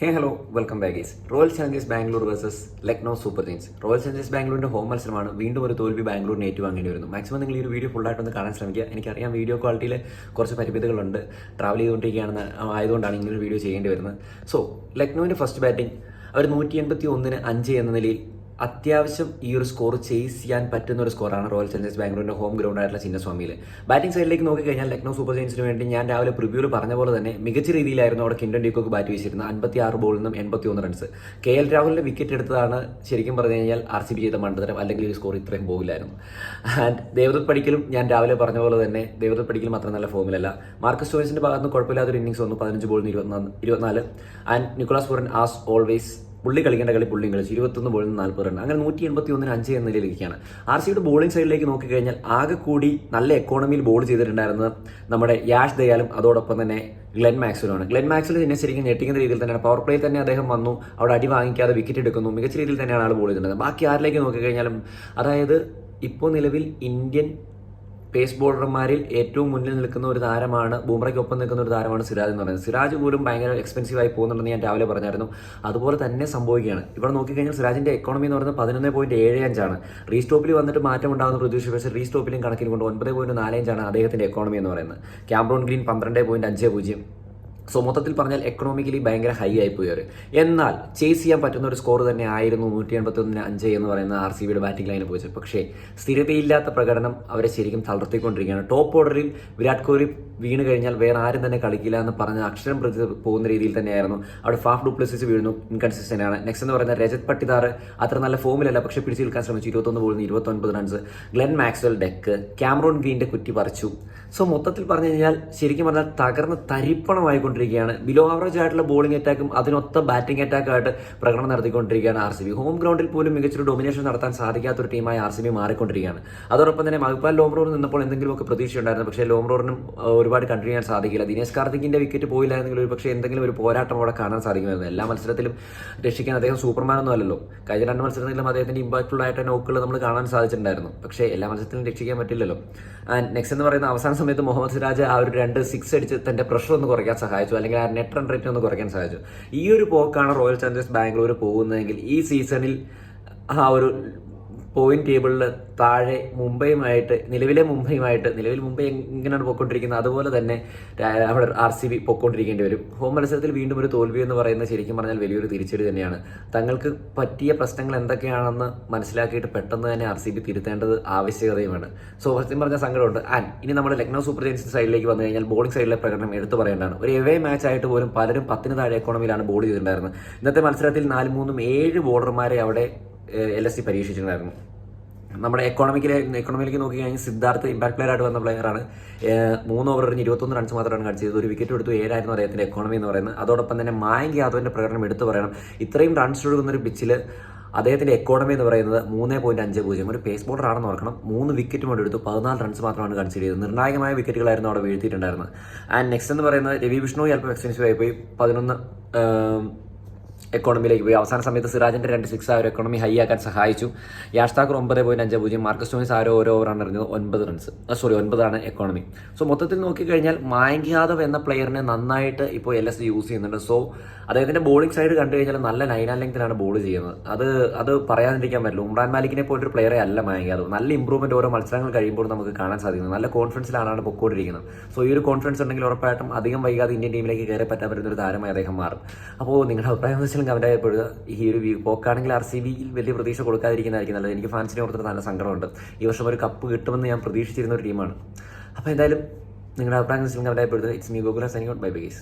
Hey hello welcome back Royal Challengers Bangalore versus Lucknow Super Kings Royal Challengers ബാംഗ്ലൂരിന്റെ home മത്സരമാണ്. വീണ്ടും ഒരു തോൽവി ബാംഗ്ലൂരിന് ഏറ്റുവാങ്ങേണ്ടി വരുന്നു. മാക്സിമം നിങ്ങൾ ഈ ഒരു വീഡിയോ ഫുള്ളായിട്ടൊന്ന് കാണാൻ ശ്രമിക്കുക. എനിക്കറിയാം വീഡിയോ ക്വാളിറ്റിയിൽ കുറച്ച് പരിമിതികളുണ്ട്. ട്രാവൽ ചെയ്തുകൊണ്ടിരിക്കുകയാണെന്ന് ആയതുകൊണ്ടാണ് ഇങ്ങനെ ഒരു വീഡിയോ ചെയ്യേണ്ടി വരുന്നത്. സോ ലക്നോവിന്റെ ഫസ്റ്റ് ബാറ്റിംഗ് അവർ നൂറ്റി എൺപത്തി ഒന്നിന് അഞ്ച് എന്ന നിലയിൽ അത്യാവശ്യം ഈ ഒരു സ്കോർ ചേസ് ചെയ്യാൻ പറ്റുന്ന ഒരു സ്കോറാണ് റോയൽ ചലഞ്ചേഴ്സ് ബാംഗ്ലൂരിന്റെ ഹോം ഗ്രൗണ്ട് ആയിട്ടുള്ള ചിന്നസ്വാമിയിൽ ബാറ്റിംഗ് സൈഡിലേക്ക് നോക്കിക്കഴിഞ്ഞാൽ ലക്നോ സൂപ്പർ ജയൻസിന് വേണ്ടി ഞാൻ രാവിലെ പ്രിവ്യൂവിൽ പറഞ്ഞ പോലെ തന്നെ മികച്ച രീതിയിലായിരുന്നു അവിടെ കിൻഡൻ ഡ്യൂക്കോക്ക് ബാറ്റ് വീശിയിരുന്നത്. അൻപത്തി ആറ് ബോളിൽ നിന്നും എൺപത്തി ഒന്ന് റൺസ് കെ എൽ രാഹുലിന്റെ വിക്കറ്റ് എടുത്തതാണ് ശരിക്കും പറഞ്ഞു കഴിഞ്ഞാൽ ആർ സി ബി ചെയ്ത മണ്ഡലം അല്ലെങ്കിൽ ഈ സ്കോർ ഇത്രയും പോകില്ലായിരുന്നു. ആൻഡ് ദേവദത്ത് പടിക്കലും ഞാൻ രാവിലെ പറഞ്ഞ പോലെ തന്നെ ദേവദത്ത് പടിക്കലും അത്ര നല്ല ഫോമിലല്ല മാർക്കസ് സ്റ്റോയിൻസിന്റെ ഭാഗത്ത് നിന്ന് കുഴപ്പമില്ലാത്തൊരു ഇന്നിംഗ്സ് വന്നു. പതിനഞ്ച് ബോളിന് ഇരുപത്തിനാല് ഇരുപത്തിനാല്. And Nicholas Pooran as always പുള്ളി കളിക്കേണ്ട കളി പുള്ളിയും കളിച്ചു ഇരുപത്തൊന്ന് ബോളിൽ നിന്ന് നാൽപ്പത് റൺ അങ്ങനെ നൂറ്റി എൺപത്തി ഒന്നിന് അഞ്ച് എന്ന നിലയിലിരിക്കുകയാണ് ആർ സിയുടെ ബോളിംഗ് സൈഡിലേക്ക് നോക്കിക്കഴിഞ്ഞാൽ ആകെ കൂടി നല്ല എക്കോണമിയിൽ ബോൾ ചെയ്തിട്ടുണ്ടായിരുന്നത് നമ്മുടെ യാഷ് ദയാലും അതോടൊപ്പം തന്നെ ഗ്ലെൻ മാക്സിലുമാണ് ഗ്ലെൻ മാക്സൽ തന്നെ ശരിക്കും ഞെട്ടിക്കുന്ന രീതിയിൽ തന്നെയാണ്. പവർ പ്ലേയിൽ തന്നെ അദ്ദേഹം വന്നു. അവിടെ അടി വാങ്ങിക്കാതെ വിക്കറ്റ് എടുക്കുന്നു. മികച്ച രീതിയിൽ തന്നെയാണ് ആൾ ബോൾ ചെയ്തിട്ടുണ്ടായിരുന്നത്. ബാക്കി ആരിലേക്ക് നോക്കിക്കഴിഞ്ഞാലും അതായത് ഇപ്പോൾ നിലവിൽ ഇന്ത്യൻ പേസ് ബോളർമാരിൽ ഏറ്റവും മുന്നിൽ നിൽക്കുന്ന ഒരു താരമാണ് ബൂമറയ്ക്കൊപ്പം നിൽക്കുന്ന ഒരു താരമാണ് സിരാജ് എന്ന് പറയുന്നത്. സിരാജ് പോലും ഭയങ്കര എക്സ്പെൻസീവ് ആയി പോകുന്നുണ്ടെന്ന് ഞാൻ രാവിലെ പറഞ്ഞായിരുന്നു. അതുപോലെ തന്നെ സംഭവിക്കുകയാണ്. ഇവിടെ നോക്കിക്കഴിഞ്ഞാൽ സിരാജിന്റെ എക്കോണമി എന്ന് പറയുന്നത് പതിനൊന്ന് പോയിന്റ് ഏഴ് അഞ്ചാണ് റീസ്റ്റോപ്പിൽ വന്നിട്ട് മാറ്റം ഉണ്ടാകുന്ന പ്രതീക്ഷ പക്ഷേ റീസ്റ്റോപ്പിലും കണക്കിൽ കൊണ്ട് ഒൻപത് പോയിന്റ് നാല് അഞ്ചാണ് അദ്ദേഹത്തിന്റെ എക്കോണമി എന്ന് പറയുന്നത്. ക്യാമ്പ്രോൺ ഗ്രീൻ പന്ത്രണ്ട് പോയിന്റ് അഞ്ച് പൂജ്യം. സോ മൊത്തത്തിൽ പറഞ്ഞാൽ എക്കണോമിക്കലി ഭയങ്കര ഹൈ ആയി പോയി അവർ എന്നാൽ ചേസ് ചെയ്യാൻ പറ്റുന്ന ഒരു സ്കോർ തന്നെ ആയിരുന്നു നൂറ്റി എൺപത്തി ഒന്നിന് അഞ്ച് എന്ന് പറയുന്ന ആർ സി ബിയുടെ ബാറ്റിംഗ് ലൈനിൽ പോയത് പക്ഷേ സ്ഥിരതയില്ലാത്ത പ്രകടനം അവരെ ശരിക്കും തളർത്തിക്കൊണ്ടിരിക്കുകയാണ്. ടോപ്പ് ഓർഡറിൽ വിരാട് കോഹ്ലി വീണ് കഴിഞ്ഞാൽ വേറെ ആരും തന്നെ കളിക്കില്ല എന്ന് പറഞ്ഞ അക്ഷരം പ്രതി പോകുന്ന രീതിയിൽ തന്നെയായിരുന്നു. അവിടെ ഫാഫ് ഡുപ്ലസിസ് വീഴുന്നു ഇൻകൺസിസ്റ്റന്റ് ആണ്. നെക്സ്റ്റ് എന്ന് പറയുന്ന രജത് പട്ടിദാർ അത്ര നല്ല ഫോമിലല്ല പക്ഷേ പിടിച്ചു നിൽക്കാൻ ശ്രമിച്ചു. ഇരുപത്തൊന്ന് പോകുന്നു ഇരുപത്തൊൻപത് runs Glenn Maxwell duck Cameron ഗ്രീന്റെ കുറ്റി പറിച്ചു. സോ മൊത്തത്തിൽ പറഞ്ഞു കഴിഞ്ഞാൽ ശരിക്കും പറഞ്ഞാൽ തകർന്ന് തരിപ്പണമായിക്കൊണ്ടിരിക്കുകയാണ് ബിലോ ആവറേജ് ആയിട്ടുള്ള ബോളിംഗ് അറ്റാക്കും അതിനൊത്ത ബാറ്റിംഗ് അറ്റാക്കായിട്ട് പ്രകടനം നടത്തിക്കൊണ്ടിരിക്കുകയാണ് ആർ സി ബി. ഹോം ഗ്രൗണ്ടിൽ പോലും മികച്ചൊരു ഡൊമിനേഷൻ നടത്താൻ സാധിക്കാത്ത ഒരു ടീമായി ആർ സി ബി മാറിക്കൊണ്ടിരിക്കുകയാണ്. അതോടൊപ്പം തന്നെ മഹ്പാൽ ലോംറോർ നിന്നപ്പോൾ എന്തെങ്കിലുമൊക്കെ പ്രതീക്ഷയുണ്ടായിരുന്നു. പക്ഷേ ലോംറോറിനും ഒരുപാട് കണ്ടിന്യൂ ചെയ്യാൻ സാധിക്കില്ല. ദിനേശ് കാർത്തിക്കിന്റെ വിക്കറ്റ് പോയില്ലായിരുന്നെങ്കിൽ ഒരു പക്ഷേ എന്തെങ്കിലും ഒരു പോരാട്ടം അവിടെ കാണാൻ സാധിക്കുമായിരുന്നു. എല്ലാ മത്സരത്തിലും രക്ഷിക്കാൻ അദ്ദേഹം സൂപ്പർമാനൊന്നും അല്ലല്ലോ. കഴിഞ്ഞ രണ്ട് മത്സരത്തിലും അദ്ദേഹത്തിന്റെ ഇമ്പാക്ട്ഫുൾ ആയിട്ട് നോക്കുകൾ നമ്മൾ കാണാൻ സാധിച്ചിട്ടുണ്ടായിരുന്നു. പക്ഷേ എല്ലാ മത്സരത്തിലും രക്ഷിക്കാൻ പറ്റില്ലല്ലോ. ആൻഡ് നെക്സ്റ്റ് എന്ന് പറയുന്ന അവസാന സമയത്ത് മുഹമ്മദ് സിരാജ് ആ ഒരു രണ്ട് സിക്സ് അടിച്ച് തന്റെ പ്രഷർ ഒന്ന് കുറയ്ക്കാൻ സഹായിച്ചു. അല്ലെങ്കിൽ ആ നെറ്റ് റൺ റേറ്റ് ഒന്ന് കുറയ്ക്കാൻ സഹായിച്ചു ഈ ഒരു പോക്കാണ് റോയൽ ചാലഞ്ചേഴ്സ് ബാംഗ്ലൂർ പോകുന്നതെങ്കിൽ ഈ സീസണിൽ ആ ഒരു പോയിന്റ് ടേബിളിൽ താഴെ മുംബൈയുമായിട്ട് നിലവിലെ മുംബൈയുമായിട്ട് നിലവിൽ മുംബൈ എങ്ങനെയാണ് പൊയ്ക്കൊണ്ടിരിക്കുന്നത്. അതുപോലെ തന്നെ അവിടെ ആർ സി ബി പൊയ്ക്കൊണ്ടിരിക്കേണ്ടി വരും. ഹോം മത്സരത്തിൽ വീണ്ടും ഒരു തോൽവി എന്ന് പറയുന്നത് ശരിക്കും പറഞ്ഞാൽ വലിയൊരു തിരിച്ചടി തന്നെയാണ്. തങ്ങൾക്ക് പറ്റിയ പ്രശ്നങ്ങൾ എന്തൊക്കെയാണെന്ന് മനസ്സിലാക്കിയിട്ട് പെട്ടെന്ന് തന്നെ ആർ സി ബി തിരുത്തേണ്ടത് ആവശ്യകതയുമാണ്. സോ സത്യം പറഞ്ഞ സങ്കടമുണ്ട്. ആൻഡ് ഇനി നമ്മുടെ ലക്നൗ സൂപ്പർ ജയൻസ് സൈഡിലേക്ക് വന്നു കഴിഞ്ഞാൽ ബോളിംഗ് സൈഡിലെ പ്രകടനം എടുത്തു പറയേണ്ടതാണ്. ഒരു എവേ മാച്ച് ആയിട്ട് പോലും പലരും പത്തിന് താഴെ എക്കോണമിയിലാണ് ബോൾ ചെയ്തിട്ടുണ്ടായിരുന്നത്. ഇന്നത്തെ മത്സരത്തിൽ നാല് മൂന്നും ഏഴ് ബോളർമാരെ അവിടെ എൽ എസ് സി പരീക്ഷിച്ചിട്ടുണ്ടായിരുന്നു. നമ്മുടെ എക്കോണമിക്കിലെ എക്കോണമിയിലേക്ക് നോക്കി കഴിഞ്ഞാൽ സിദ്ധാർത്ഥ് ഇമ്പാക്ട് പ്ലെയർ ആയിട്ട് വന്ന പ്ലെയറാണ് മൂന്ന് ഓവർ ഇരുപത്തൊന്ന് റൺസ് മാത്രമാണ് കളിച്ചത് ഒരു വിക്കറ്റ് എടുത്തു ഏഴായിരുന്നു അദ്ദേഹത്തിന്റെ എക്കോണമി എന്ന് പറയുന്നത്. അതോടൊപ്പം തന്നെ മായങ്ക് യാദവിന്റെ പ്രകടനം എടുത്തു പറയണം. ഇത്രയും റൺസ് ഒഴുകുന്ന ഒരു പിച്ചിൽ അദ്ദേഹത്തിന്റെ എക്കോണമി എന്ന് പറയുന്നത് മൂന്ന് പോയിന്റ് അഞ്ച് പൂജ്യം. ഒരു പേസ് ബോളർ ആണെന്ന് ഓർക്കണം. മൂന്ന് വിക്കറ്റും കൊണ്ട് എടുത്തു. പതിനാല് റൺസ് മാത്രമാണ് കൺസിഡർ ചെയ്തത്. നിർണായകമായ വിക്കറ്റുകളായിരുന്നു അവിടെ വീഴ്ത്തിയിട്ടുണ്ടായിരുന്നത്. ആൻഡ് നെക്സ്റ്റ് എന്ന് പറയുന്നത് രവി വിഷ്ണു ചിലപ്പോൾ എക്സ്പെൻസീവ് ആയി പോയി. പതിനൊന്ന് എക്കോണമിയിലേക്ക് പോയി. അവസാന സമയത്ത് സിറാജിന്റെ രണ്ട് സിക്സ് ആ ഒരു എക്കോണമി ഹൈ ആക്കാൻ സഹായിച്ചു. യാഷ് താക്കൂർ ഒമ്പത് പോയിന്റ് അഞ്ച് പൂജ്യം മാർക്കസ് ടോണിസ് ആരോ ഓരോ ഓവറാണ് എറിഞ്ഞത്. ഒൻപത് റൺസ് സോറി ഒൻപതാണ് എക്കോണമി സോ മൊത്തത്തിൽ നോക്കിക്കഴിഞ്ഞാൽ മായങ്ക് യാദവ് എന്ന പ്ലെയറിനെ നന്നായിട്ട് ഇപ്പോൾ എൽ എസ് യൂസ് ചെയ്യുന്നുണ്ട്. സോ അദ്ദേഹത്തിന്റെ ബോളിംഗ് സൈഡ് കണ്ടു കഴിഞ്ഞാൽ നല്ല നൈൻ ലെങ്തിലാണ് ബോൾ ചെയ്യുന്നത്. അത് അത് പറയാതിരിക്കാൻ പറ്റില്ല. ഉമ്രാൻ മാലിക്കിനെ പോലൊരു പ്ലെയറെ അല്ല മായങ്ക് യാദവ്. നല്ല ഇമ്പ്രൂവ്മെന്റ് ഓരോ മത്സരങ്ങൾ കഴിയുമ്പോൾ നമുക്ക് കാണാൻ സാധിക്കുന്നത് നല്ല കോൺഫിഡൻസിലാണ് പൊക്കോണ്ടിരിക്കുന്നത്. സോ ഈ ഒരു കോൺഫിഡൻസ് ഉണ്ടെങ്കിൽ ഉറപ്പായിട്ടും അധികം വൈകാതെ ഇന്ത്യൻ ടീമിലേക്ക് കയറി പറ്റാൻ ഒരു താരമായി അദ്ദേഹം മാറും. അപ്പോൾ നിങ്ങളുടെ അഭിപ്രായം വെച്ചാൽ കമന്റ് ആയപ്പോഴും ഈ ഒരു പോക്കാണെങ്കിൽ ആർ സി ബിയിൽ വലിയ പ്രതീക്ഷ കൊടുക്കാതിരിക്കുന്നതായിരിക്കും നല്ലത്. എനിക്ക് ഫാൻസിനെ ഓർത്തിട്ട് നല്ല സങ്കടമുണ്ട്. ഈ വർഷം ഒരു കപ്പ് കിട്ടുമെന്ന് ഞാൻ പ്രതീക്ഷിച്ചിരുന്ന ഒരു ടീമാണ്. അപ്പോൾ എന്തായാലും നിങ്ങളുടെ അഭിപ്രായം വെച്ചാൽ comment ആയപ്പോഴും it's me Gokula signing out bye byes